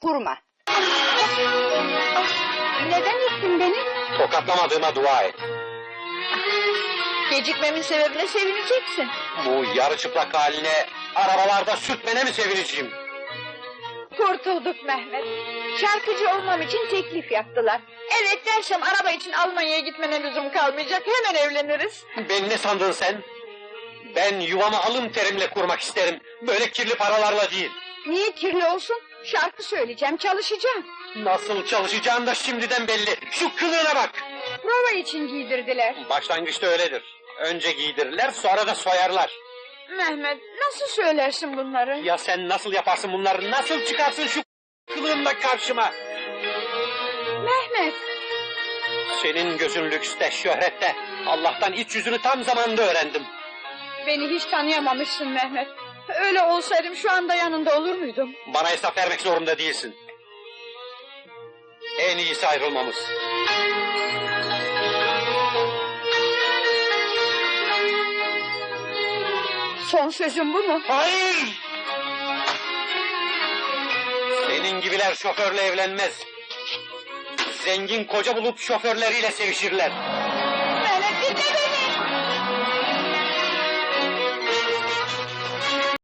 Kurma. Neden ettin beni? Tokatlamadığıma dua et. Gecikmemin sebebine sevineceksin. Bu yarı çıplak haline arabalarda sürtmene mi sevineceğim? Kurtulduk Mehmet. Şarkıcı olmam için teklif yaptılar. Evet dersem araba için Almanya'ya gitmene lüzum kalmayacak. Hemen evleniriz. Ben ne sandın sen? Ben yuvamı alın terimle kurmak isterim. Böyle kirli paralarla değil. Niye kirli olsun? Şarkı söyleyeceğim, çalışacağım. Nasıl çalışacağın da şimdiden belli. Şu kılığına bak. Prova için giydirdiler. Başlangıçta öyledir. Önce giydirirler sonra da soyarlar. Mehmet, nasıl söylersin bunları? Ya sen nasıl yaparsın bunları? Nasıl çıkarsın şu kılığınla karşıma? Mehmet, Senin gözün lükste, şöhrette. Allah'tan iç yüzünü tam zamanında öğrendim. beni hiç tanıyamamışsın Mehmet. Öyle olsaydım şu anda yanında olur muydum? Bana hesap vermek zorunda değilsin. En iyisi ayrılmamız. Son sözüm bu mu? Hayır! Senin gibiler şoförle evlenmez. Zengin koca bulup şoförleriyle sevişirler.